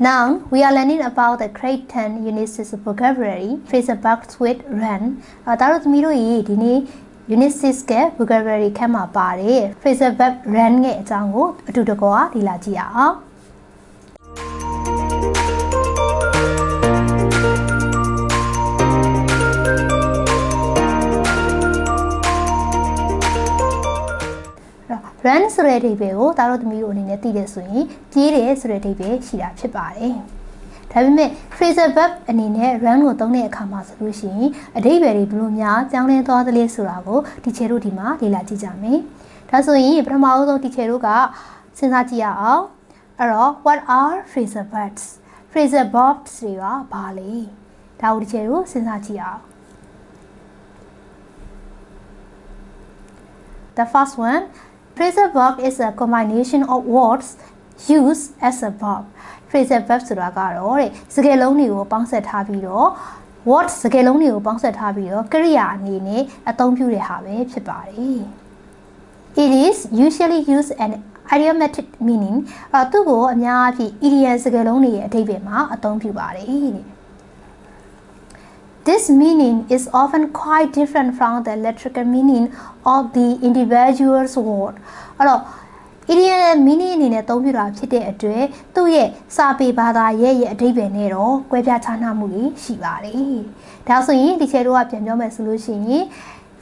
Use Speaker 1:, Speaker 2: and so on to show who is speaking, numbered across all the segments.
Speaker 1: Now we are learning about the grade 10 unit 6 vocabulary phrasal verbs with run အဲဒါတို့သမီးတို့ရေဒီနေ့ unit 6က vocabulary ခန်းမှာပါတယ် phrasal verb run ရဲ့အကြောင်းကိုအတူတကွာဒီလာကြည့်ရအောင် run ဆိုတဲ့အဓိပ္ပာယ်ကိုဒါတို့သမီးတို့အနေနဲ့သိတယ်ဆိုရင်ပြေးတယ်ဆိုတဲ့အဓိပ္ပာယ်ရှိတာဖြစ်ပါတယ်။ဒါပေမဲ့ phrasal verb အနေနဲ့ run ကိုသုံးတဲ့အခါမှာဆိုလို့ရှိရင်အဓိပ္ပာယ်တွေဘယ်လိုများကြောင်းလဲသွားသလဲဆိုတာကိုဒီချေတို့ဒီမှာလေ့လာကြည့်ကြမယ်။ဒါဆိုရင်ပထမအဆုံးဒီချေတို့ကစဉ်းစားကြည့်ရအောင်။အဲ့တော့ what are phrasal verbs? phrasal verbs တွေကဘာလဲ။ဒါကိုဒီချေတို့စဉ်းစားကြည့်အောင်။ The first one Phrasal verb is a combination of words used as a verb. Phrasal verb ဆိုတာကတော့တဲ့စကားလုံးတွေကိုပေါင်းစပ်ထားပြီးတော့ word စကားလုံးတွေကိုပေါင်းစပ်ထားပြီးတော့ကရိယာအနေနဲ့အသုံးပြုတဲ့ဟာပဲဖြစ်ပါတယ်။ It is usually used an idiomatic meaning အဲသူ့ကိုအများအားဖြင့် idiom စကားလုံးတွေရဲ့အဓိပ္ပာယ်မှာအသုံးပြုပါတယ်တဲ့ This meaning is often quite different from the lexical meaning of the individual's word. အဲ့တော့ idiom ရဲ့ meaning အနေနဲ့သုံးပြတာဖြစ်တဲ့အတွက်သူ့ရဲ့စာပေဘာသာရဲ့ရဲ့အဓိပ္ပာယ်နဲ့တော့ကွဲပြားခြားနားမှုတွေရှိပါတယ်။ဒါဆိုရင်ဒီချေတို့ကပြန်ပြောမယ်ဆိုလို့ရှိရင်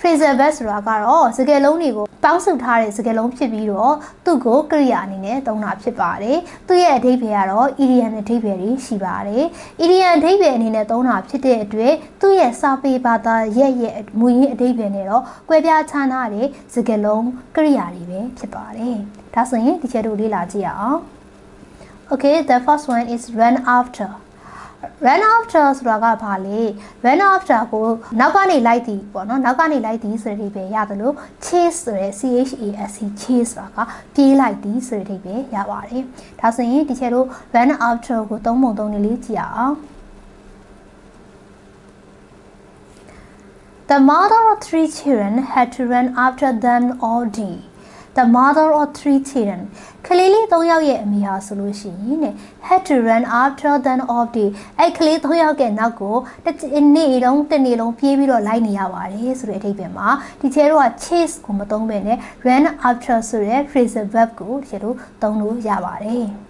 Speaker 1: phrasal verb ဆိုတာကတော့စကားလုံးတွေကိုပေါင်းစုထားတဲ့စကားလုံးဖြစ်ပြီးတော့သူ့ကိုကရိယာအနေနဲ့သုံးတာဖြစ်ပါတယ်။သူ့ရဲ့အဓိပ္ပာယ်ကတော့ idiom အဓိပ္ပာယ်တွေရှိပါတယ်။ idiom အဓိပ္ပာယ်အနေနဲ့သုံးတာဖြစ်တဲ့အတွက်သူ့ရဲ့စာပေဘာသာရဲ့ရဲ့မူရင်းအဓိပ္ပာယ်နဲ့တော့ကွဲပြားခြားနားတဲ့စကားလုံးကရိယာတွေပဲဖြစ်ပါတယ်။ဒါဆိုရင်ဒီချက်တို့လေ့လာကြည့်ရအောင်။ Okay, the first one is run after. Run after ဆိုတာကဘာလဲ run after ကိုနောက်ကနေလိုက်တည်ပေါ့နော်နောက်ကနေလိုက်တည်ဆိုတဲ့အဓိပ္ပာယ်ရတယ်လို့ chase ဆိုတဲ့ C H A S E chase ဆိုတာကပြေးလိုက်တည်ဆိုတဲ့အဓိပ္ပာယ်ရပါတယ်ဒါဆိုရင်ဒီချက်တို့ run after ကိုသုံးပုံသုံးနည်းလေးကြည့်အောင် The mother of three children had to run after them all day. The mother of three children ကလေးလေး၃ယောက်ရဲ့အမေဟာဆိုလို့ရှိရင်တဲ့ had to run after them all day အဲ့ကလေး၃ယောက်ကနောက်ကိုတစ်နေ့လုံးတစ်နေ့လုံးပြေးပြီးတော့လိုက်နေရပါတယ်ဆိုတဲ့အဓိပ္ပာယ်မှာဒီချဲတော့ chase ကိုမသုံးဘဲနဲ့ run after ဆိုတဲ့ phrasal verb ကိုဒီချဲတို့သုံးလို့ရပါတယ်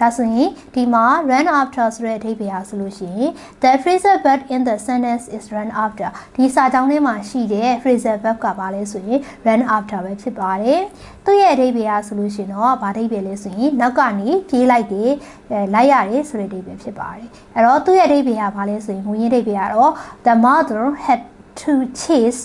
Speaker 1: ဒါဆိုရင်ဒီမှာ run after ဆိုတဲ့အဓိပ္ပာယ်ဟာဆိုလို့ရှိရင် the phrasal verb in the sentence is run after ဒီစာကြောင်းထဲမှာရှိတဲ့ phrasal verb ကဘာလဲဆိုရင် run after ပဲဖြစ်ပါတယ်သူ့ရဲ့အဓိပ္ပာယ်ဟာဆိုလို့ရှိရင်တော့ဘာအဓိပ္ပာယ်လဲဆိုရင်နောက်ကနေပြေးလိုက်တယ်အဲလိုက်ရတယ်ဆိုတဲ့အဓိပ္ပာယ်ဖြစ်ပါတယ်အဲ့တော့သူ့ရဲ့အဓိပ္ပာယ်ကဘာလဲဆိုရင်မူရင်းအဓိပ္ပာယ်ကတော့ the mother had to chase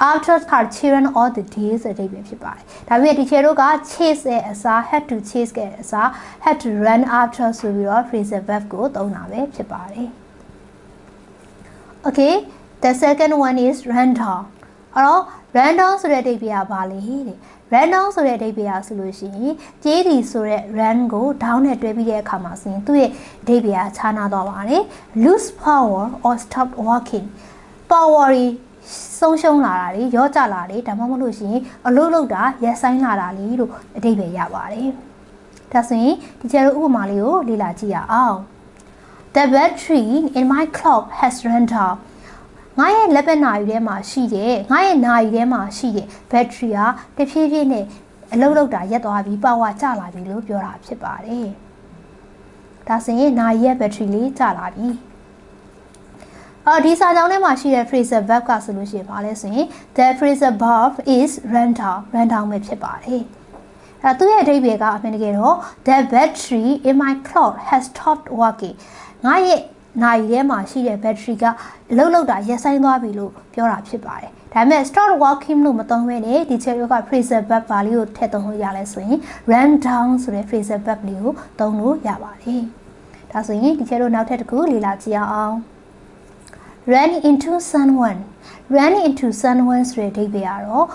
Speaker 1: after her children all the days အဓိပ္ပာယ်ဖြစ်ပါတယ်။ဒါပေမဲ့ဒီချေတို့က chase ရဲ့အစား had to chase ရဲ့အစား had to run after ဆိုပြီးတော့ phrasal verb ကိုသုံးတာပဲဖြစ်ပါတယ်။ Okay the second one is run down အဲ့တော့ run down ဆိုတဲ့အဓိပ္ပာယ်ကဘာလဲတဲ့ run down ဆိုတဲ့အဓိပ္ပာယ်ဆိုလို့ရှိရင်ကြေးသည်ဆိုတဲ့ run ကို down နဲ့တွဲပြီးတဲ့အခါမှာဆိုရင်သူ့ရဲ့အဓိပ္ပာယ်ခြားနာသွားပါတယ် lose power or stop walking power ဆုံးရှုံးလာတာလေရော့ကျလာတယ်ဒါမှမဟုတ်လို့ရှိရင်အလုတ်လုတ်တာရက်ဆိုင်လာတာလေလို့အဓိပ္ပာယ်ရပါတယ်ဒါဆိုရင်ဒီကျတော့ဥပမာလေးကိုလေ့လာကြည့်ရအောင် The battery in my clock has run out ငါရဲ့လက်ပတ်နာရီထဲမှာရှိတဲ့ငါရဲ့နာရီထဲမှာရှိတဲ့ battery ကတဖြည်းဖြည်းနဲ့အလုတ်လုတ်တာရက်သွားပြီးပါဝါကျလာပြီလို့ပြောတာဖြစ်ပါတယ်ဒါဆိုရင်နာရီရဲ့ battery လေးကျလာပြီ အော်ဒီစာကြောင်းထဲမှာရှိတဲ့ phrasal verb ကဆိုလို့ရှိရင်ဘာလဲဆိုရင် the phrasal verb is run down run down ပဲဖြစ်ပါတယ်အဲသူ့ရဲ့အဓိပ္ပာယ်ကအမှန်တကယ်တော့ the battery in my clock has stopped working ငါရဲ့နိုင်ထဲမှာရှိတဲ့ battery ကအလုတ်လုတ်တာရက်ဆိုင်သွားပြီလို့ပြောတာဖြစ်ပါတယ်ဒါပေမဲ့ start working လို့မသုံးဘဲနဲ့ဒီချက်ရောက phrasal verb ပါလေးကိုထည့်သုံးလို့ရလဲဆိုရင် run down ဆိုတဲ့ phrasal verb လေးကိုသုံးလို့ရပါတယ်ဒါဆိုရင်ဒီချက်တို့နောက်ထပ်တစ်ခုလေ့လာကြည့်အောင် run into someone run into someone ဆိုတဲ့အဓိပ္ပာယ်ကတော့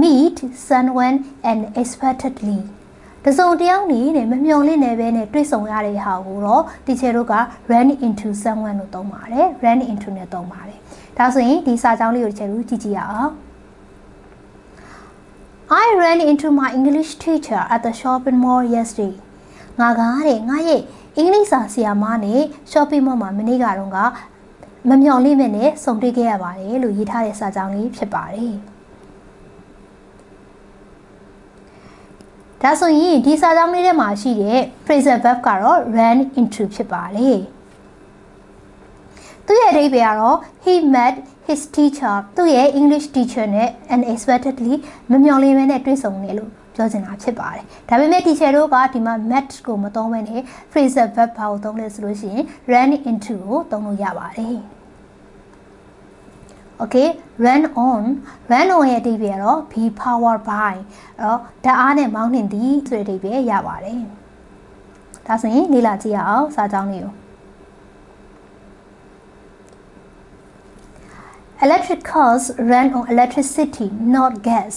Speaker 1: meet someone unexpectedly တစုံတယောက်နေနဲ့မမျှော်လင့်နေပဲနဲ့တွေ့ဆုံရတဲ့ဟာကိုတော့တီချယ်တို့က run into someone လို့သုံးပါတယ် run into နဲ့သုံးပါတယ်ဒါဆိုရင်ဒီစာကြောင်းလေးကိုတီချယ်တို့ကြည့်ကြည့်ရအောင် I ran into my English teacher at the shopping mall yesterday ငါကားတဲ့ငါရဲ့အင်္ဂလိပ်စာဆရာမနဲ့ shopping mall မှာမနေ့ကတော့က မမျော်လင့်မဲ့နဲ့စုံတွေ့ခဲ့ရပါတယ်လို့ရေးထားတဲ့စာကြောင်းလေးဖြစ်ပါတယ်ဒါဆိုရင်ဒီစာကြောင်းလေးထဲမှာရှိတဲ့ phrasal verb ကတော့ ran into ဖြစ်ပါတယ်သူရဲ့အဓိပ္ပာယ်ကတော့ he met his teacher သူ့ရဲ့ English teacher နဲ့ unexpectedly မမျှော်လင့်မဲနဲ့တွေ့ဆုံနေလို့ ပြောချင်တာဖြစ်ပါတယ်။ဒါပေမဲ့ teacher တို့ကဒီမှာ met ကိုမသုံးဘဲနဲ့ phrasal verb ဘာကိုသုံးလဲဆိုလို့ရှိရင် ran into ကိုသုံးလို့ရပါတယ်။ Okay run on run on ရဲ့အဓိပ္ပာယ်ကတော့ be powered by အဲ့တော့ဓာတ်အားနဲ့မောင်းနှင်သည်ဆိုတဲ့အဓိပ္ပာယ်ရပါတယ်။ဒါဆိုရင်လေ့လာကြည့်ရအောင်စာကြောင်းလေးကို Electric cars run on electricity not gas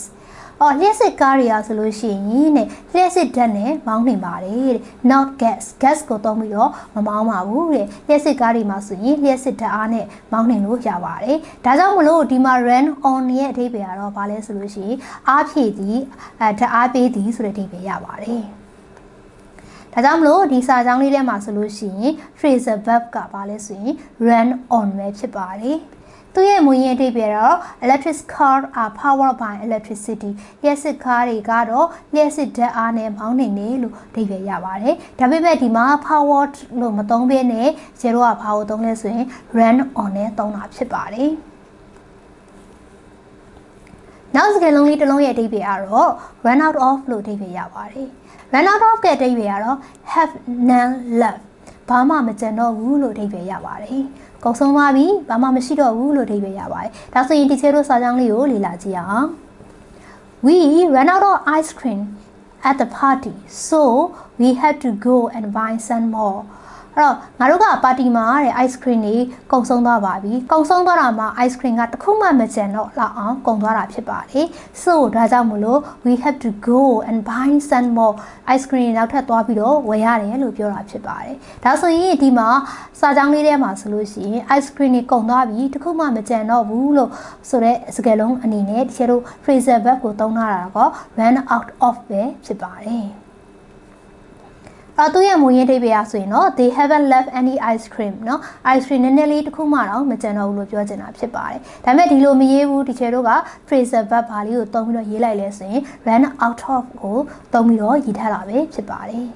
Speaker 1: အော်လျှက်စစ်ကားတွေอ่ะဆိုလို့ရှိရင်တဲ့လျှက်စစ်ဓာတ်နဲ့မောင်းနေပါတယ်တဲ့ not gas gas ကိုသုံးပြီးတော့မမောင်းပါဘူးတဲ့လျှက်စစ်ကားတွေမှာဆိုရင်လျှက်စစ်ဓာတ်အားနဲ့မောင်းနေလို့ရပါတယ်ဒါကြောင့်မလို့ဒီမှာ run on ရဲ့အဓိပ္ပာယ်ကတော့ဘာလဲဆိုလို့ရှိရင်အားဖြည့်သည်အဲဓာတ်အားပေးသည်ဆိုတဲ့အဓိပ္ပာယ်ရပါတယ်ဒါကြောင့်မလို့ဒီစာကြောင်းလေးထဲမှာဆိုလို့ရှိရင် phrasal verb ကဘာလဲဆိုရင် run on ပဲဖြစ်ပါတယ် သူရဲ့မူရင်းအဓိပ္ပာယ်တော့ electric car are powered by electricity လျှက်စစ်ကားတွေကတော့လျှက်စစ်ဓာတ်အားနဲ့မောင်းနေတယ်လို့အဓိပ္ပာယ်ရပါတယ်ဒါပေမဲ့ဒီမှာ powered လို့မသုံးဘဲနဲ့ဇေရိုကဘာကိုသုံးလဲဆိုရင် run on နဲ့သုံးတာဖြစ်ပါတယ်နောက်စကားလုံးလေးတစ်လုံးရဲ့အဓိပ္ပာယ်ကတော့ run out of လို့အဓိပ္ပာယ်ရပါတယ် run out of ရဲ့အဓိပ္ပာယ်ကတော့ have none left ဘာမှမကျန်တော့ဘူးလို့အဓိပ္ပာယ်ရပါတယ် ကုန်ဆုံးသွားပြီဘာမှမရှိတော့ဘူးလို့အဓိပ္ပာယ်ရပါတယ်ဒါဆိုရင်ဒီချေတို့စာကြောင်းလေးကိုလေ့လာကြည့်အောင် We ran out of ice cream at the party so we had to go and buy some more အဲ့တော့ငါတို့ကပါတီမှာတဲ့ ice cream တွေကုန်ဆုံးသွားပါပြီကုန်ဆုံးသွားတာမှာ ice cream ကတစ်ခုမှမကျန်တော့လောက်အောင်ကုန်သွားတာဖြစ်ပါတယ် so ဒါကြောင့်မလို့ we have to go and buy some more ice cream နောက်ထပ်သွားပြီးတော့ဝယ်ရတယ်လို့ပြောတာဖြစ်ပါတယ်ဒါဆိုရင်ဒီမှာစာကြောင်းလေးထဲမှာဆိုလို့ရှိရင် ice cream တွေကုန်သွားပြီတစ်ခုမှမကျန်တော့ဘူးလို့ဆိုတဲ့စကားလုံးအနေနဲ့တချို့ phrasal verb ကိုသုံးထားတာက run out of ပဲဖြစ်ပါတယ် အသူရဲ့မူရင်းအဓိပ္ပာယ်ဆိုရင်တော့ they haven't left any ice cream เนาะ ice cream နည်းနည်းလေးတစ်ခုမှတော့မကျန်တော့ဘူးလို့ပြောချင်တာဖြစ်ပါတယ်ဒါပေမဲ့ဒီလိုမရေးဘူးဒီချေတို့က phrasal verb ဘာလေးကိုသုံးပြီးတော့ရေးလိုက်လဲဆိုရင် run out of ကိုသုံးပြီးတော့ရေးထားတာပဲဖြစ်ပါတယ်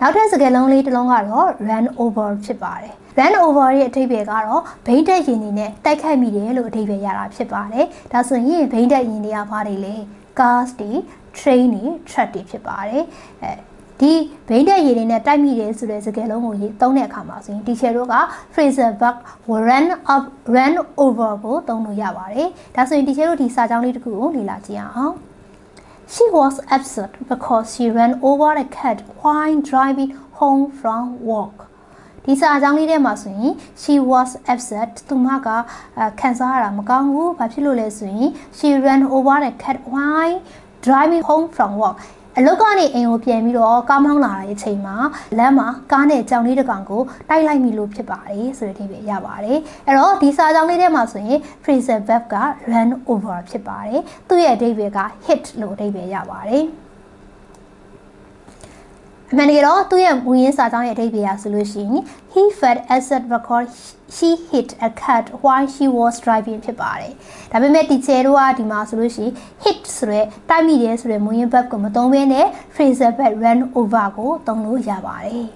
Speaker 1: နောက်ထပ်စကားလုံးလေးတစ်လုံးကတော့ run over ဖြစ်ပါတယ် run over ရဲ့အဓိပ္ပာယ်ကတော့ဘိန်းတက်ရင်တွေနဲ့တိုက်ခိုက်မိတယ်လို့အဓိပ္ပာယ်ရတာဖြစ်ပါတယ်ဒါဆိုရင်ဘိန်းတက်ရင်တွေကဘာတွေလဲ cars တွေ train တွေ truck တွေဖြစ်ပါတယ်အဲဒီဘိန်းတဲ့ရည်တွေနဲ့တိုက်မိတယ်ဆိုတဲ့စကားလုံးကိုသုံးတဲ့အခါမှာဆိုရင် teacher တို့က phrasal verb run up run over ကိုသုံးလို့ရပါတယ်ဒါဆိုရင် teacher တို့ဒီစာကြောင်းလေးတစ်ခုကိုလေ့လာကြည့်အောင် She was upset because she ran over a cat while driving home from work ဒီစာအကြောင်းလေးထဲမှာဆိုရင် she was upset သူမကခံစားရတာမကောင်းဘူးဘာဖြစ်လို့လဲဆိုရင် she ran over the cat while driving home from work အလုပ်ကနေအိမ်ကိုပြန်ပြီးတော့ကားမောင်းလာတဲ့အချိန်မှာလမ်းမှာကားနဲ့ကြောင်လေးတစ်ကောင်ကိုတိုက်လိုက်မိလို့ဖြစ်ပါတယ်ဆိုတဲ့အဓိပ္ပာယ်ရပါတယ်အဲ့တော့ဒီစာကြောင်းလေးထဲမှာဆိုရင် phrasal verb က run over ဖြစ်ပါတယ်သူ့ရဲ့အဓိပ္ပာယ်က hit လို့အဓိပ္ပာယ်ရပါတယ် အမှန်တကယ်တော့သူ့ရဲ့မူရင်းစာကြောင်းရဲ့အဓိပ္ပာယ်ဆိုလို့ရှိရင် he fed asset record she hit a cat while she was driving ဖြစ်ပါတယ်ဒါပေမဲ့ teacher တို့ကဒီမှာဆိုလို့ရှိရင် hit ဆိုရဲတိုက်မိတယ်ဆိုရဲမူရင်း verb ကိုမသုံးဘဲနဲ့ phrasal verb run over ကိုသုံးလို့ရပါတယ်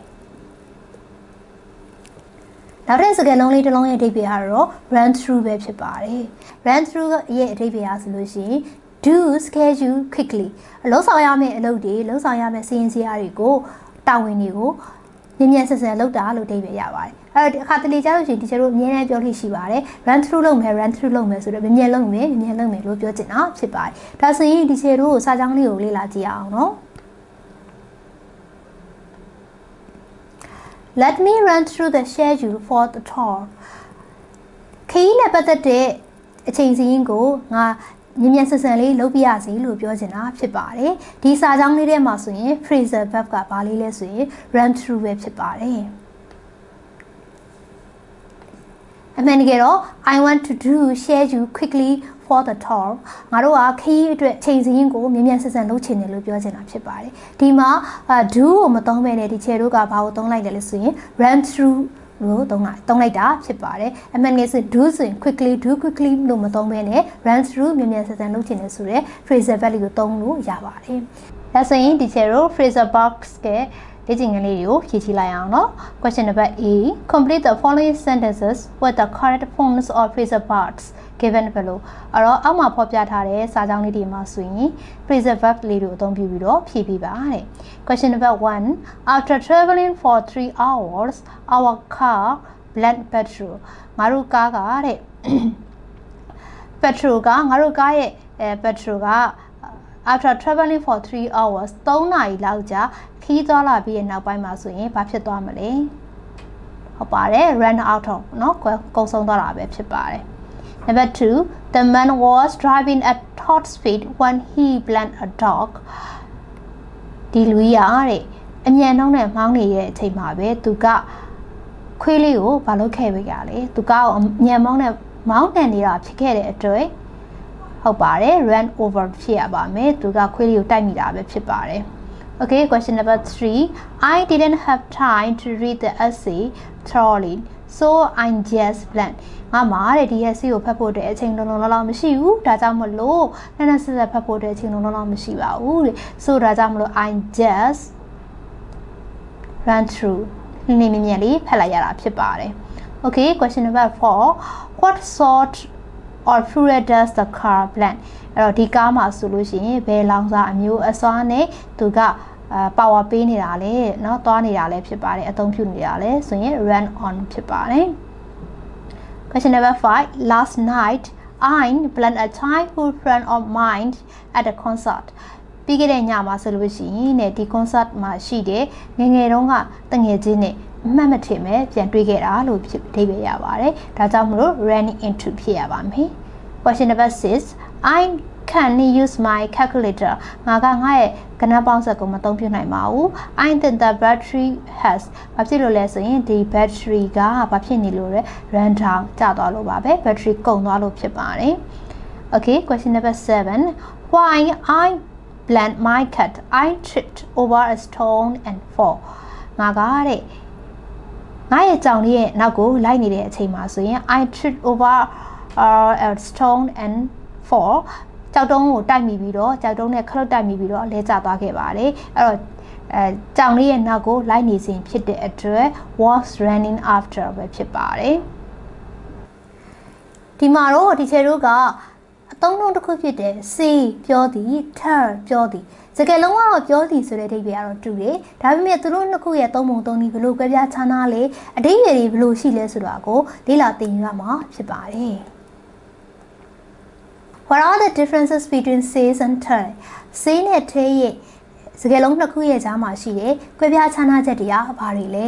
Speaker 1: နောက်တဲ့စကားလုံးလေးတစ်လုံးရဲ့အဓိပ္ပာယ်ကတော့ run through ပဲဖြစ်ပါတယ် run through ရဲ့အဓိပ္ပာယ်ဆိုလို့ရှိရင် do schedule quickly လှုပ်ဆောင်ရမယ့်အလုပ်တွေလှုပ်ဆောင်ရမယ့်စီရင်စရာတွေကိုတာဝန်တွေကိုမြင်မြန်ဆန်ဆန်လုပ်တာလို့အဓိပ္ပာယ်ရပါတယ်အဲ့တော့အခါတလေကြားလို့ရှိရင်ဒီကျတို့အမြဲတမ်းပြောလို့ရှိပါတယ် run through လုပ်မယ် run through လုပ်မယ်ဆိုတော့မြင်မြန်လုပ်မယ်မြင်မြန်လုပ်မယ်လို့ပြောချင်တာဖြစ်ပါတယ်ဒါဆိုရင်ဒီကျတို့စာကြောင်းလေးကိုလေ့လာကြည့်အောင်နော် Let me run through the schedule for the tour ခရီးနဲ့ပတ်သက်တဲ့အချိန်စီးရင်ကိုငါ မြန်မြန်ဆန်ဆန်လေးလုပ်ပြရစီလို့ပြောချင်တာဖြစ်ပါတယ်။ဒီစာကြောင်းလေးထဲမှာဆိုရင် Fraser verb ကဘာလေးလဲဆိုရင် run through ပဲဖြစ်ပါတယ်။အမှန်တကယ်တော့ I want to do share you quickly for the tour ငါတို့ကခရီးအတွက်ချိန်စရင်းကိုမြန်မြန်ဆန်ဆန်လုပ်ချင်တယ်လို့ပြောချင်တာဖြစ်ပါတယ်ဒီမှာ do ကိုမသုံးဘဲနဲ့ဒီချေတို့ကဘာကိုသုံးလိုက်လဲလို့ဆိုရင် run through လို့သုံးတာသုံးလိုက်တာဖြစ်ပါတယ်အမှန်ငယ်ဆို do ဆိုရင် quickly do quickly လို့မသုံးဘဲနဲ့ run through မြန်မြန်ဆန်ဆန်လုပ်ချင်တယ်ဆိုတော့ phrasal verb လေးကိုသုံးလို့ရပါတယ်ဒါဆိုရင်ဒီချေတို့ phrasal box ရဲ့ လေ့ကျင့်ခန်းလေးတွေကိုဖြည့်ချလိုက်အောင်နော် question number A complete the following sentences with the correct forms of phrasal parts given below အဲ့တော့အောက်မှာဖော်ပြထားတဲ့စာကြောင်းလေးတွေမှာဆိုရင် phrasal verb လေးတွေအသုံးပြုပြီးတော့ဖြည့်ပြပါတဲ့ question number 1 after traveling for 3 hours our car blend petrol ငါတို့ကားကတဲ့ petrol ကငါတို့ကားရဲ့အဲ petrol က after traveling for 3 hours 3နာရီလောက်ကြာခီးသွားလာပြီးတဲ့နောက်ပိုင်းမှာဆိုရင်ဘာဖြစ်သွားမလဲဟုတ်ပါတယ် run out of เนาะကုန်ဆုံးသွားတာပဲဖြစ်ပါတယ် Number 2 the man was driving at top speed when he blent a dog ဒီလူကြီးရတဲ့အမြန်နှုံးနဲ့မောင်းနေတဲ့အချိန်မှာပဲသူကခွေးလေးကိုဘာလုပ်ခဲ့ပေးကြလဲသူကအမြန်မောင်းနဲ့မောင်းနှံနေတာဖြစ်ခဲ့တဲ့အတွက် ဟုတ်ပါတယ် run over ဖြစ်ရပါမယ်သူကခွေးလေးကိုတိုက်မိတာပဲဖြစ်ပါတယ် Okay question number 3 I didn't have time to read the essay thoroughly so I just blank ငါမှာတဲ့ဒီ essay ကိုဖတ်ဖို့တဲ့အချိန်လုံးလုံးလောက်မရှိဘူးဒါကြောင့်မလို့နည်းနည်းဆက်ဆက်ဖတ်ဖို့တဲ့အချိန်လုံးလုံးလောက်မရှိပါဘူးတဲ့ so ဒါကြောင့်မလို့ I just run through နည်းနည်းမြင်လေးဖတ်လိုက်ရတာဖြစ်ပါတယ် Okay question number 4 what sort or fuel does the car blend အဲ့တော့ဒီကားမှာဆိုလို့ရှိရင်ဘယ်လောင်စာအမျိုးအစားနဲ့သူကအာ power ပေးနေတာလေเนาะသွားနေတာလည်းဖြစ်ပါတယ်အသုံးပြုနေတာလည်းဆိုရင် run on ဖြစ်ပါတယ် Question number 5 last night I planned a childhood friend of mine at a concert ပြီးခဲ့တဲ့ညမှာဆိုလို့ရှိရင်ねဒီ concert မှာရှိတဲ့ငငယ်တုန်းကတငယ်ချင်းနဲ့ အမှတ်မထင်ပဲပြန်တွေးခဲ့တာလို့ဖြစ်အဓိပ္ပာယ်ရပါတယ်ဒါကြောင့်မလို့ running into ဖြစ်ရပါမယ် Question number 6 I can use my calculator ငါကငါရဲ့ကဏ္ဍပေါင်းစပ်ကိုမသုံးပြနိုင်ပါဘူး I think the battery has ဘာဖြစ်လို့လဲဆိုရင်ဒီ battery ကဘာဖြစ်နေလို့လဲ run down ကျသွားလို့ပါပဲ battery ကုန်သွားလို့ဖြစ်ပါတယ် Okay question number 7 why I blend my cat I tripped over a stone and fall ငါကတဲ့ ငါရဲ့ကြောင်လေးရဲ့နောက်ကိုလိုက်နေတဲ့အချိန်မှာဆိုရင် I tripped over uh, a stone and fall ကြောက်တုံးကိုတိုက်မိပြီးတော့ကြောက်တုံးနဲ့ခလုတ်တိုက်မိပြီးတော့လဲကျသွားခဲ့ပါတယ်အဲ့တော့အဲကြောင်လေးရဲ့နောက်ကိုလိုက်နေစဉ်ဖြစ်တဲ့အတွက် was running after ပဲဖြစ်ပါတယ်ဒီမှာတော့ဒီချေတို့ကအသုံးနှုန်းတစ်ခုဖြစ်တဲ့ see ပြောသည် tell ပြောသည် စကားလုံးကတော့ပြောသည်ဆိုတဲ့အဓိပ္ပာယ်ကတော့တူတယ်ဒါပေမဲ့သူတို့နှစ်ခုရဲ့သုံးပုံသုံးနည်းဘယ်လိုကွဲပြားခြားနားလဲအဓိပ္ပာယ်တွေဘယ်လိုရှိလဲဆိုတာကိုလေ့လာသင်ယူရမှာဖြစ်ပါတယ် What are the differences between says and tell? say နဲ့ tell ရဲ့စကားလုံးနှစ်ခုရဲ့ကြားမှာရှိတဲ့ကွဲပြားခြားနားချက်တွေကဘာတွေလဲ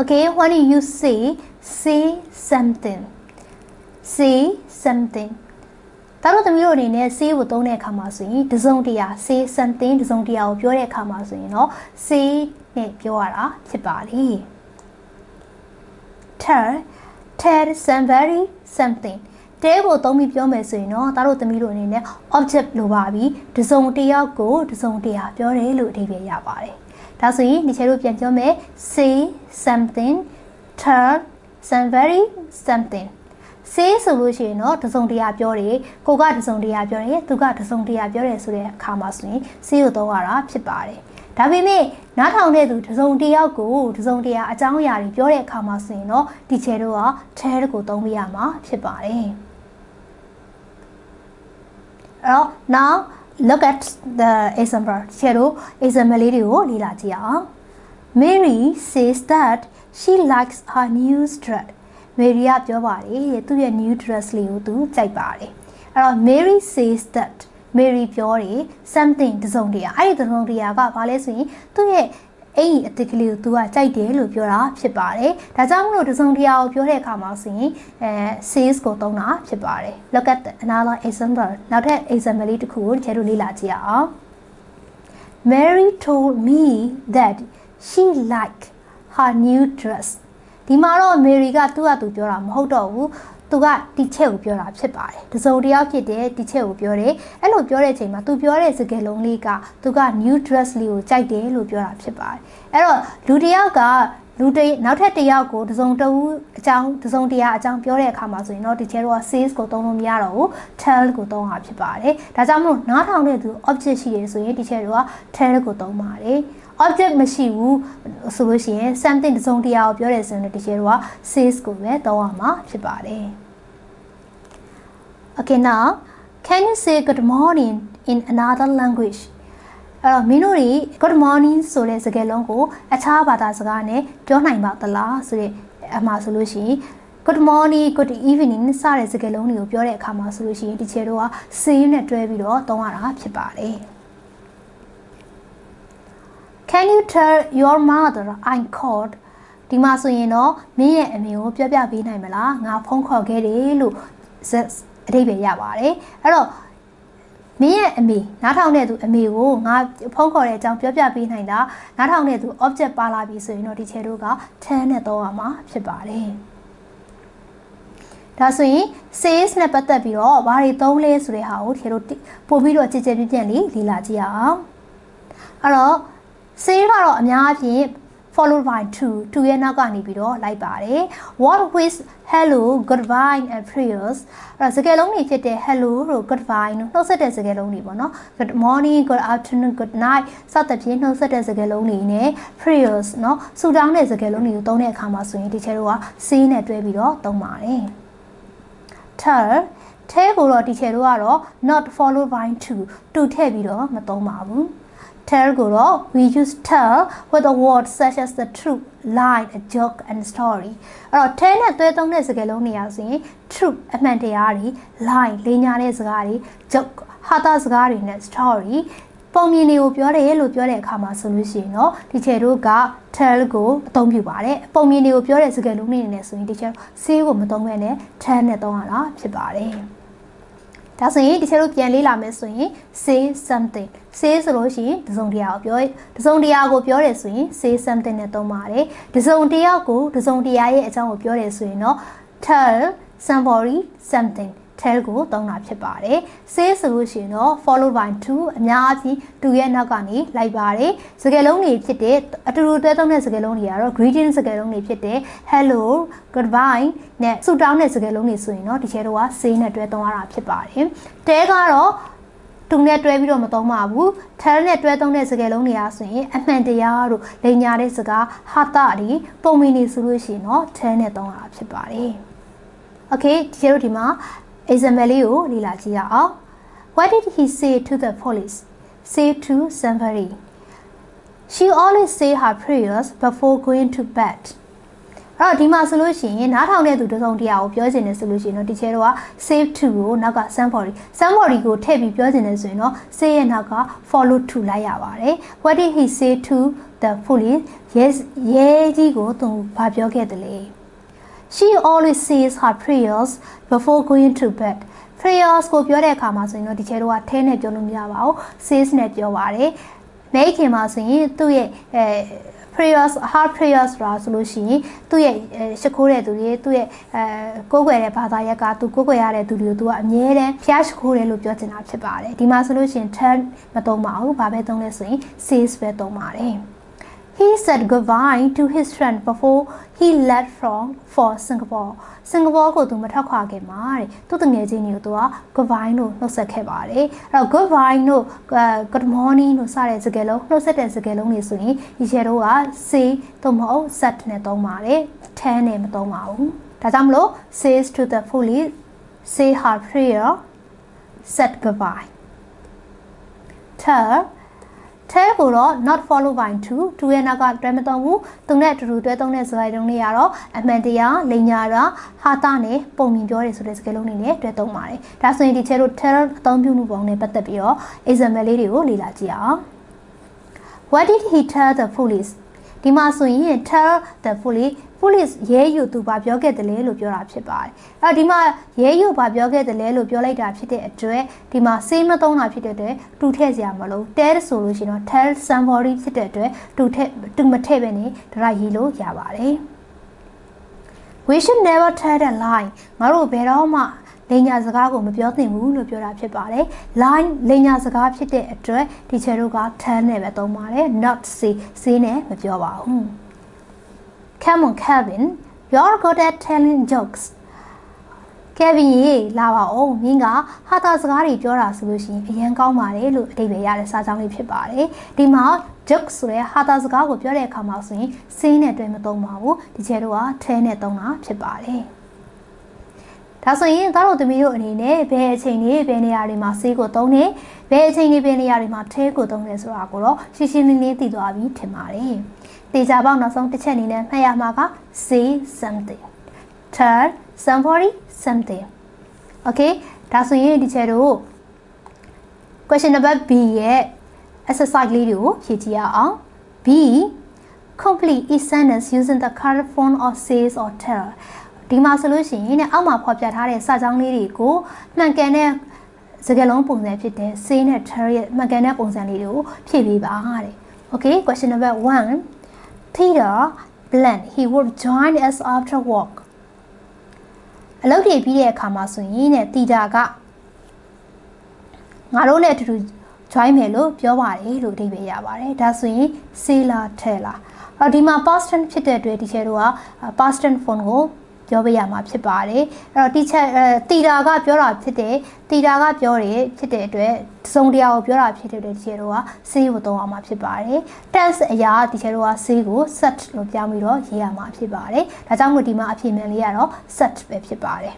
Speaker 1: Okay, when you say say something say something ဒါတော့သမီးတို့အနေနဲ့ say ကိုသုံးတဲ့အခါမှာဆိုရင်တစုံတရာ say something တစုံတရာကိုပြောတဲ့အခါမှာဆိုရင်တော့ say နဲ့ပြောရတာဖြစ်ပါလေ tell tell somebody something တဲကိုသုံးပြီးပြောမယ်ဆိုရင်တော့ဒါတို့သမီးတို့အနေနဲ့ object လိုပါပြီတစုံတယောက်ကိုတစုံတရာပြောတယ်လို့အဓိပ္ပာယ်ရပါတယ်ဒါဆိုရင်ဒီချေတို့ပြန်ပြောမယ် say something tell somebody something say ဆိုလို့ရှိရင်တော့တစုံတရာပြောတယ်ကိုကတစုံတရာပြောတယ်သူကတစုံတရာပြောတယ်ဆိုတဲ့အခါမှာဆိုရင် say ကိုသုံးရတာဖြစ်ပါတယ်ဒါပေမဲ့နားထောင်တဲ့သူတစုံတယောက်ကိုတစုံတရာအကြောင်းအရာတွေပြောတဲ့အခါမှာဆိုရင်တော့ဒီချေတို့က tell ကိုသုံးပြရမှာဖြစ်ပါတယ်အဲ့တော့ now look at the example ချေတို့ example လေးတွေကိုလေ့လာကြည့်အောင် Mary says that she likes her new dress Mary ကပြောပါတယ်သူ့ရဲ့ new dress လေးကိုသူကြိုက်ပါတယ်အဲ့တော့ Mary says that Mary ပြောတယ် something တစုံတရာအဲ့ဒီတစုံတရာကဘာလဲဆိုရင်သူ့ရဲ့အဲ့ဒီအတက်ကလေးကို तू ကကြိုက်တယ်လို့ပြောတာဖြစ်ပါတယ်။ဒါကြောင့်မလို့တစုံတရာကိုပြောတဲ့အခါမှာဆိုရင်အဲ says ကိုသုံးတာဖြစ်ပါတယ်။ Look at the another example နောက်ထပ် example လေးတစ်ခုကိုကျဲတို့လေ့လာကြည့်အောင်။ Mary told me that she liked her new dress ဒီမှာတော့မေရီကသူ့ဟာသူပြောတာမဟုတ်တော့ဘူးသူကတီချက်ကိုပြောတာဖြစ်ပါတယ်တစုံတစ်ယောက်ဖြစ်တဲ့တီချက်ကိုပြောတယ်အဲ့လိုပြောတဲ့အချိန်မှာသူပြောတဲ့စကားလုံးလေးကသူက new dress လေးကိုကြိုက်တယ်လို့ပြောတာဖြစ်ပါတယ်အဲ့တော့လူတစ်ယောက်ကလူတနောက်ထပ်တစ်ယောက်ကိုတစုံတဦးအကြောင်းတစုံတရာအကြောင်းပြောတဲ့အခါမှာဆိုရင်တော့ဒီကျဲတော့ says ကိုသုံးလို့မရတော့ဘူး tell ကိုသုံးတာဖြစ်ပါတယ်ဒါကြောင့်မလို့နားထောင်တဲ့သူ object ရှိတယ်ဆိုရင်ဒီကျဲတော့ tell ကိုသုံးပါတယ် object မရှိဘူးဆိုလို့ရှိရင် something တစုံတရာကိုပြောတယ်ဆိုရင်ဒီကျဲတော့ says ကိုပဲသုံးရမှာဖြစ်ပါတယ် Okay now can you say good morning in another language အဲ့တော့မင်းတို့တွေ good morning ဆိုတဲ့စကားလုံးကိုအခြားဘာသာစကားနဲ့ပြောနိုင်ပါသလားဆိုတဲ့အမှာဆိုလို့ရှိရင် good morning good evening စတဲ့စကားလုံးတွေကိုပြောတဲ့အခါမှာဆိုလို့ရှိရင်ဒီချေတို့က say နဲ့တွဲပြီးတော့သုံးရတာဖြစ်ပါတယ် Can you tell your mother I'm called ဒီမှာဆိုရင်တော့မင်းရဲ့အမေကိုပြောပြပေးနိုင်မလားငါဖုန်းခေါ်ခဲ့တယ်လို့အဓိပ္ပာယ်ရပါတယ်အဲ့တော့မင်းရဲ့အမေနားထောင်တဲ့သူအမေကိုငါဖုန်းခေါ်တဲ့အကြောင်းပြောပြပေးနိုင်တာနားထောင်တဲ့သူ object ပါလာပြီဆိုရင်တော့ဒီချေတို့က10နဲ့သုံးရမှာဖြစ်ပါတယ်ဒါဆိုရင် sales နဲ့ပတ်သက်ပြီးတော့ဘာတွေသုံးလဲဆိုတဲ့ဟာကိုဒီလိုပို့ပြီးတော့ကြည်ကြဲပြည့်ပြည့်လေးလေ့လာကြည့်အောင်အဲ့တော့ sale ကတော့အများအပြား followed by to to ရဲ့နောက်ကနေပြီးတော့လိုက်ပါတယ် what with hello goodbye and prayers အဲ့တော့စကားလုံးတွေဖြစ်တဲ့ hello တို့ goodbye တို့နှုတ်ဆက်တဲ့စကားလုံးတွေပေါ့နော် good morning good afternoon good night စသဖြင့်နှုတ်ဆက်တဲ့စကားလုံးတွေနဲ့ prayers เนาะဆူတောင်းတဲ့စကားလုံးတွေကိုသုံးတဲ့အခါမှာဆိုရင်ဒီချဲတို့က say နဲ့တွဲပြီးတော့သုံးပါတယ် tell ထဲကိုတော့ဒီချဲတို့ကတော့ not followed by to to ထည့်ပြီးတော့မသုံးပါဘူး tell ကိုတော့ we use tell with a word such as the truth lie a joke and story အဲ့တော့ tell နဲ့တွဲသုံးတဲ့စကားလုံးတွေအရဆိုရင် truth အမှန်တရားတွေ lie လိညာတဲ့စကားတွေ joke ဟာတာစကားတွေနဲ့ story ပုံမြင်တွေကိုပြောတယ်လို့ပြောတဲ့အခါမှာဆိုလို့ရှိရင်တော့ဒီချေတို့က tell ကိုအသုံးပြုပါတယ်ပုံမြင်တွေကိုပြောတဲ့စကားလုံးတွေနဲ့ဆိုရင်ဒီချေ say ကိုမသုံးဘဲနဲ့ tell နဲ့သုံးရတာဖြစ်ပါတယ် ဒါဆိုရင်ဒီချက်တို့ပြန်လေးလာမယ်ဆိုရင် say something say ဆိုလို့ရှိရင်တစုံတရာကိုပြောတစုံတရာကိုပြောတယ်ဆိုရင် say something နဲ့သုံးပါတယ်တစုံတရာကိုတစုံတရာရဲ့အကြောင်းကိုပြောတယ်ဆိုရင်တော့ tell somebody something tell ကိုသုံးတာဖြစ်ပါတယ် say ဆိုလို့ရှိရင်တော့ followed by to အများအပြားတူရဲ့နောက်ကနေလိုက်ပါတယ်စကားလုံးတွေဖြစ်တဲ့အတူတူတွဲသုံးတဲ့စကားလုံးတွေကတော့ greeting စကားလုံးတွေဖြစ်တဲ့ hello goodbye နဲ့ဆုတောင်းတဲ့စကားလုံးတွေဆိုရင်တော့ဒီချဲတော့က say နဲ့တွဲသုံးရတာဖြစ်ပါတယ်တဲကတော့တူနဲ့တွဲပြီးတော့မသုံးပါဘူး tell နဲ့တွဲသုံးတဲ့စကားလုံးတွေကဆိုရင်အမှန်တရားတို့လိန်ညာတဲ့စကားဟာတာတွေပုံမီနေဆိုလို့ရှိရင်တော့ tell နဲ့သုံးရတာဖြစ်ပါတယ် Okay ဒီကျတို့ဒီမှာ example လေးကိုလေ့လာကြည့်ရအောင် What did he say to the police? Say to somebody. She always say her prayers before going to bed. အဲ့တော့ဒီမှာဆိုလို့ရှိရင်နားထောင်တဲ့သူတစ်စုံတစ်ရာကိုပြောချင်တယ်ဆိုလို့ရှိရင်တော့ဒီချဲတော့ save to ကိုနောက်က somebody somebody ကိုထည့်ပြီးပြောချင်တယ်ဆိုရင်တော့ say ရဲ့နောက်က follow to လိုက်ရပါတယ် What did he say to the police? Yes ရဲကြီးကိုသူဘာပြောခဲ့တယ်လဲ She always says her prayers before going to bed. prayers ကိုပြောတဲ့အခါမှာဆိုရင်တော့ဒီချဲတော့ထဲနဲ့ပြောလို့မရပါဘူး says နဲ့ပြောပါတယ်။မိခင်မှာဆိုရင်သူ့ရဲ့အဲ prayers heart prayers ဆိုတာဆိုလို့ရှိရင်သူ့ရဲ့ရှ िख ိုးတဲ့သူတွေသူ့ရဲ့အဲကိုးကွယ်တဲ့ဘာသာရပ်ကသူကိုးကွယ်ရတဲ့သူတွေကိုသူကအမြဲတမ်းဖျားရှ िख ိုးတယ်လို့ပြောချင်တာဖြစ်ပါတယ်ဒီမှာဆိုလို့ရှိရင် turn မသုံးပါဘူးဘာပဲသုံးလဲဆိုရင် says ပဲသုံးပါတယ် He said goodbye to his friend before he left from for Singapore. Singapore ကိုသူမထွက်ခွာခင်မှာတဲ့သူတငယ်ချင်းတွေကိုသူက goodbye လို့နှုတ်ဆက်ခဲ့ပါတယ်။အဲ့တော့ goodbye လို့ good morning လို့စတဲ့စကားလုံးနှုတ်ဆက်တဲ့စကားလုံးတွေဆိုရင်ဒီချေတော့က say သို့မဟုတ် set နဲ့သုံးပါတယ်။ ten နဲ့မသုံးပါဘူး။ဒါကြောင့်မလို့ says to the police say her prayer said goodbye. Tell ထဲကိုတော့ not followed by to to ရဲ့နောက်ကတွဲမသုံးဘူးသူနဲ့အတူတူတွဲသုံးတဲ့စကားလုံးတွေကတော့အမှန်တရားလိန်ညာတာဟာတာနဲ့ပုံမြင်ပြောတယ်ဆိုတဲ့စကားလုံးတွေနဲ့တွဲသုံးပါတယ်ဒါဆိုရင်ဒီချဲတို့ tell အသုံးပြုမှုပုံနဲ့ပတ်သက်ပြီးတော့ example လေးတွေကိုလေ့လာကြည့်အောင် What did he tell the police ဒီမှာဆိုရင် tell the police police ရဲယူသူဘာပြောခဲ့တယ်လဲလို့ပြောတာဖြစ်ပါတယ်အဲ့ဒီမှာရဲယူဘာပြောခဲ့တယ်လဲလို့ပြောလိုက်တာဖြစ်တဲ့အတွက်ဒီမှာ say မသုံးတာဖြစ်တဲ့အတွက်တူထည့်စရာမလို tell ဆိုလို့ရှိရင်တော့ tell somebody ဖြစ်တဲ့အတွက်တူထည့်တူမထည့်ပဲနေဒရိုက်ရေးလို့ရပါတယ် we should never tell a lie ငါတို့ဘယ်တော့မှ လိညာစကားကိုမပြောသင့်ဘူးလို့ပြောတာဖြစ်ပါတယ် line လိညာစကားဖြစ်တဲ့အတွက် teacher တို့က tell နဲ့ပဲသုံးပါတယ် not say say နဲ့မပြောပါဘူး Come on Kevin you're good at telling jokes Kevin ရေလာပါဦးမင်းကဟာတာစကားတွေပြောတာဆိုလို့ရှိရင်အရင်ကောင်းပါတယ်လို့အဓိပ္ပာယ်ရတဲ့စာကြောင်းလေးဖြစ်ပါတယ်ဒီမှာ joke ဆိုတဲ့ဟာတာစကားကိုပြောတဲ့အခါမှာဆိုရင်စင်းနဲ့တွဲမသုံးပါဘူးဒီကျဲတော့ကထဲနဲ့သုံးတာဖြစ်ပါတယ် ဒါဆိုရင်သားတို့သမီးတို့အနေနဲ့ဘယ်အချိန်တွေဘယ်နေရာတွေမှာဆေးကိုသုံးနေဘယ်အချိန်တွေဘယ်နေရာတွေမှာထဲကိုသုံးနေဆိုတာကိုတော့ရှင်းရှင်းလင်းလင်းသိသွားပြီထင်ပါတယ်။တေချာပေါက်နောက်ဆုံးတစ်ချက်အနေနဲ့မှတ်ရမှာက say something tell somebody something okay ဒါဆိုရင်ဒီချက်တို့ question number B ရဲ့ exercise လေးတွေကိုဖြည့်ကြည့်ရအောင် B complete each sentence using the correct form of says or tell ဒီမှာဆိုလို့ရှိရင်ねအောက်မှာဖော်ပြထားတဲ့စာကြောင်းလေးတွေကိုမှန်ကန်တဲ့စကားလုံးပုံစံဖြစ်တဲ့ say နဲ့ tell ရဲ့မှန်ကန်တဲ့ပုံစံလေးတွေကိုဖြည့်ပေးပါတဲ့ Okay question number 1 Peter planned he would join us after work အလုပ်တွေပြီးတဲ့အခါမှာဆိုရင်တဲ့တီတာကငါတို့နဲ့အတူတူ join မယ်လို့ပြောပါတယ်လို့အဓိပ္ပာယ်ရပါတယ်ဒါဆိုရင် sailor teller အော်ဒီမှာ past tense ဖြစ်တဲ့အတွက်ဒီချေတို့က past tense form ကို ပြောပေးရမှာဖြစ်ပါတယ်အဲ့တော့ teacher အဲတီတာကပြောတာဖြစ်တယ်တီတာကပြောတယ်ဖြစ်တဲ့အတွက်သုံးတရားကိုပြောတာဖြစ်တဲ့အတွက်ဒီချေတို့က say ကိုသုံးအောင်မှာဖြစ်ပါတယ် tense အရာဒီချေတို့က say ကို set လို့ပြောင်းပြီးတော့ရေးရမှာဖြစ်ပါတယ်ဒါကြောင့်မို့ဒီမှာအဖြစ်မှန်လေးကတော့ set ပဲဖြစ်ပါတယ်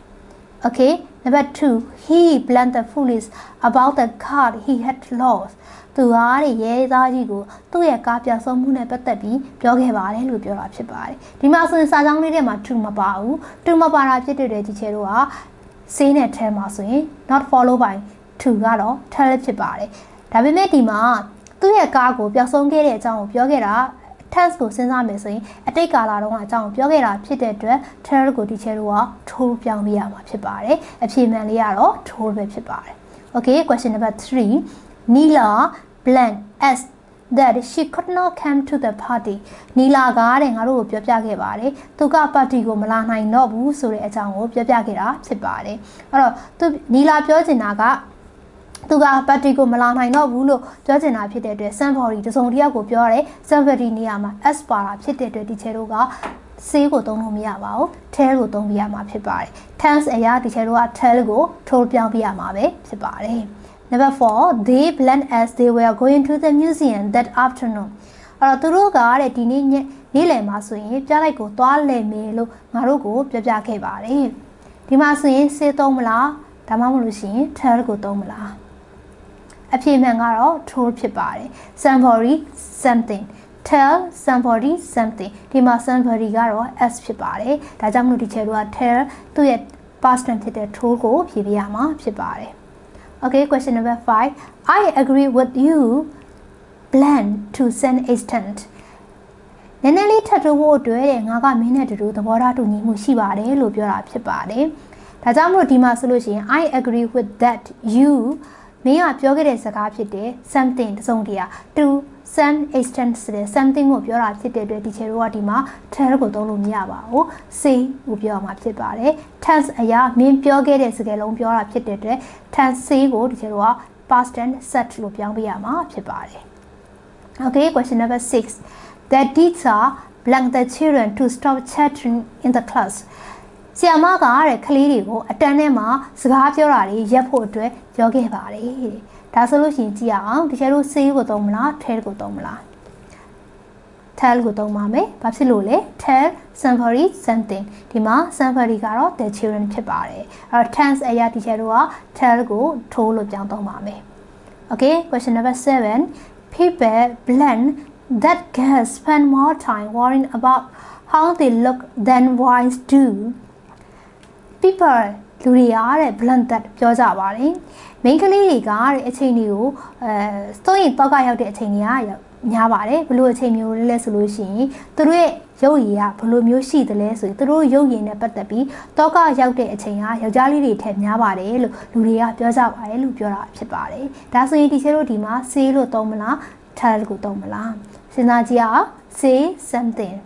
Speaker 1: Okay, number 2. He blamed the police about the card he had lost. သူကရဲသားကြီးကိုသူ့ရဲ့ကားပြောင်းဆုံးမှုနဲ့ပတ်သက်ပြီးပြောခဲ့ပါတယ်လို့ပြောတာဖြစ်ပါတယ်။ဒီမှာဆိုရင်စာကြောင်းလေးထဲမှာ to မပါဘူး။ to မပါတာဖြစ်တဲ့ဒီချေတို့က say နဲ့ tell မှာဆိုရင် not follow by to ကတော့ tell ဖြစ်ပါတယ်။ဒါပေမဲ့ဒီမှာသူ့ရဲ့ကားကိုပြောင်းဆုံးခဲ့တဲ့အကြောင်းကိုပြောခဲ့တာ tense ကိုစဉ်းစားမယ်ဆိုရင်အတိတ်ကာလတုန်းကအကြောင်းပြောခဲ့တာဖြစ်တဲ့အတွက် tell ကိုဒီချဲတို့က told ပြောင်းပြရမှာဖြစ်ပါတယ်အဖြေမှန်လေးကတော့ told ပဲဖြစ်ပါတယ် okay question number 3 Nila planned as that she could not come to the party နီလာကတဲ့ငါတို့ကိုပြောပြခဲ့ပါတယ်သူကပါတီကိုမလာနိုင်တော့ဘူးဆိုတဲ့အကြောင်းကိုပြောပြခဲ့တာဖြစ်ပါတယ်အဲ့တော့သူနီလာပြောချင်တာက သူကဘတ်တီကိုမလာနိုင်တော့ဘူးလို့ပြောချင်တာဖြစ်တဲ့အတွက် somebody တစုံတစ်ယောက်ကိုပြောရတယ် somebody နေရာမှာ s ပါတာဖြစ်တဲ့အတွက်ဒီချေတို့က say ကိုသုံးလို့မရပါဘူး tell ကိုသုံးပြရမှာဖြစ်ပါတယ် tense အရာဒီချေတို့က tell ကို told ပြောင်းပြရမှာပဲဖြစ်ပါတယ် number 4 they planned as they were going to the museum that afternoon အဲ့တော့သူတို့ကတဲ့ဒီနေ့ညနေ့လယ်မှာဆိုရင်ပြလိုက်ကိုသွားလည်မယ်လို့ငါတို့ကိုပြောပြခဲ့ပါတယ်ဒီမှာဆိုရင် say သုံးမလားဒါမှမဟုတ်လို့ရှိရင် tell ကိုသုံးမလား အဖြေမှန်ကတော့ told ဖြစ်ပါတယ် somebody something tell somebody something ဒီမှာ somebody ကတော့ s ဖြစ်ပါတယ်ဒါကြောင့်မလို့ဒီချေတို့က tell သူ့ရဲ့ past tense ဖြစ်တဲ့ told ကိုဖြေပြရမှာဖြစ်ပါတယ် okay question number 5 i agree with you plan to send extent နည်းနည်းလေးထပ်ထိုးဖို့အတွက်တဲ့ငါကမင်းနဲ့တူတူသဘောထားတူညီမှုရှိပါတယ်လို့ပြောတာဖြစ်ပါတယ်ဒါကြောင့်မလို့ဒီမှာဆိုလို့ရှိရင် i agree with that you မင်းကပြောခဲ့တဲ့စကားဖြစ်တဲ့ something တစုံတရာ to some extent ဆိုတဲ့ something ကိုပြောတာဖြစ်တဲ့အတွက်ဒီချေတို့ကဒီမှာ tell ကိုသုံးလို့မရပါဘူး say ကိုပြောမှာဖြစ်ပါတယ် tense အရာမင်းပြောခဲ့တဲ့စကားလုံးပြောတာဖြစ်တဲ့အတွက် tense say ကိုဒီချေတို့က past tense set လို့ပြောင်းပေးရမှာဖြစ်ပါတယ် okay question number 6 the teacher blanked the children to stop chattering in the class ဆရာမကတဲ့ကလေးတွေကိုအတန်းထဲမှာစကားပြောတာတွေရက်ဖို့အတွက်ပြောခဲ့ပါတယ်တဲ့ဒါဆိုလို့ရှိရင်ကြည့်ရအောင်တကယ်လို့ say ကိုသုံးမလား tell ကိုသုံးမလား tell ကိုသုံးပါမယ်ဘာဖြစ်လို့လဲ tell somebody something ဒီမှာ somebody ကတော့ the children ဖြစ်ပါတယ်အဲ့တော့ tense အရာဒီချက်တို့က tell ကို told လို့ပြောင်းသုံးပါမယ် okay question number 7 people blend that girls spend more time worrying about how they look than boys do people လူတွေကတဲ့ blended ပြောကြပါတယ်မိန်းကလေးတွေကတဲ့အချိန်တွေကိုအဲစိုးရင်တော့ကရောက်တဲ့အချိန်တွေကရောက်များပါတယ်ဘလို့အချိန်မျိုးလဲလဲဆိုလို့ရှိရင်သူတို့ရဲ့ရုပ်ရည်ကဘလို့မျိုးရှိသလဲဆိုရင်သူတို့ရုပ်ရည်နဲ့ပတ်သက်ပြီးတော့ကရောက်တဲ့အချိန်ကယောက်ျားလေးတွေထက်များပါတယ်လို့လူတွေကပြောကြပါတယ်လို့ပြောတာဖြစ်ပါတယ်ဒါဆိုရင်ဒီချေတို့ဒီမှာ say လို့သုံးမလား tell ကိုသုံးမလားစဉ်းစားကြည့်အောင် say something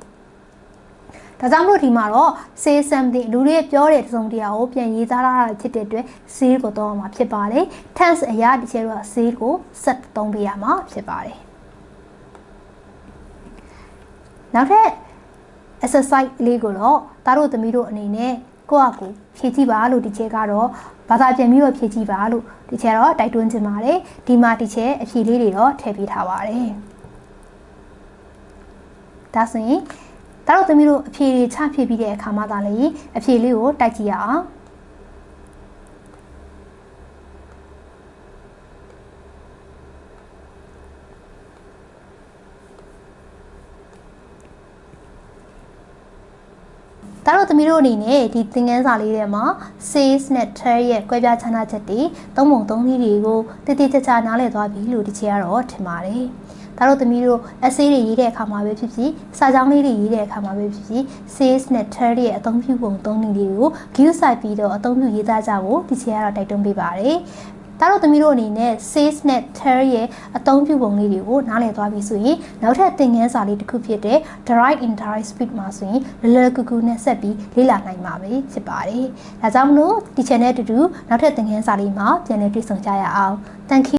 Speaker 1: ဒါကြောင့်မလို့ဒီမှာတော့ say something လူတွေပြောတဲ့တစုံတရာကိုပြန်ရေးသားရတာဖြစ်တဲ့အတွက် say ကိုသုံးအောင်မှာဖြစ်ပါတယ် tense အရာဒီချေတို့က say ကို set သုံးပေးရမှာဖြစ်ပါတယ်နောက်ထပ် exercise လေးကိုတော့သားတို့သမီးတို့အနေနဲ့ကိုယ့်အကူဖြည့်ကြည့်ပါလို့ဒီချေကတော့ဘာသာပြန်ပြီးတော့ဖြည့်ကြည့်ပါလို့ဒီချေတော့တိုက်တွန်းချင်ပါတယ်ဒီမှာဒီချေအဖြေလေးတွေတော့ထည့်ပေးထားပါတယ်ဒါဆိုရင် ဒါတော့သမီးတို့အဖြေတွေချဖြည့်ပြီးတဲ့အခါမှသာလေအဖြေလေးကိုတိုက်ကြည့်ရအောင်ဒါတော့သမီးတို့အနေနဲ့ဒီသင်ခန်းစာလေးထဲမှာ says နဲ့ tell ရဲ့ကွဲပြားခြားနားချက်တွေသုံးပုံသုံးနည်းတွေကိုတည်တည်ချာချာနားလည်သွားပြီလို့ဒီချေကတော့ထင်ပါတယ်။ ဒါတော့သမီးတို့ essay တွေရေးတဲ့အခါမှာပဲဖြစ်ဖြစ်စာကြောင်းလေးတွေရေးတဲ့အခါမှာပဲဖြစ်ဖြစ် says နဲ့ tell ရဲ့အသုံးပြုပုံသုံးနည်းတွေကို view site ပြီးတော့အသုံးပြုရေးသားကြဖို့ဒီချေကတော့တိုက်တွန်းပေးပါတယ်။ဒါတော့သမီးတို့အနေနဲ့ says နဲ့ tell ရဲ့အသုံးပြုပုံလေးတွေကိုနားလည်သွားပြီဆိုရင်နောက်ထပ်သင်ခန်းစာလေးတစ်ခုဖြစ်တဲ့ direct indirect speech မှာဆိုရင်လွယ်လွယ်ကူကူနဲ့ဆက်ပြီးလေ့လာနိုင်မှာပဲဖြစ်ပါတယ်။ဒါကြောင့်မလို့ဒီ channel တူတူနောက်ထပ်သင်ခန်းစာလေးမှာပြန်လည်တွေ့ဆုံကြရအောင်။ Thank you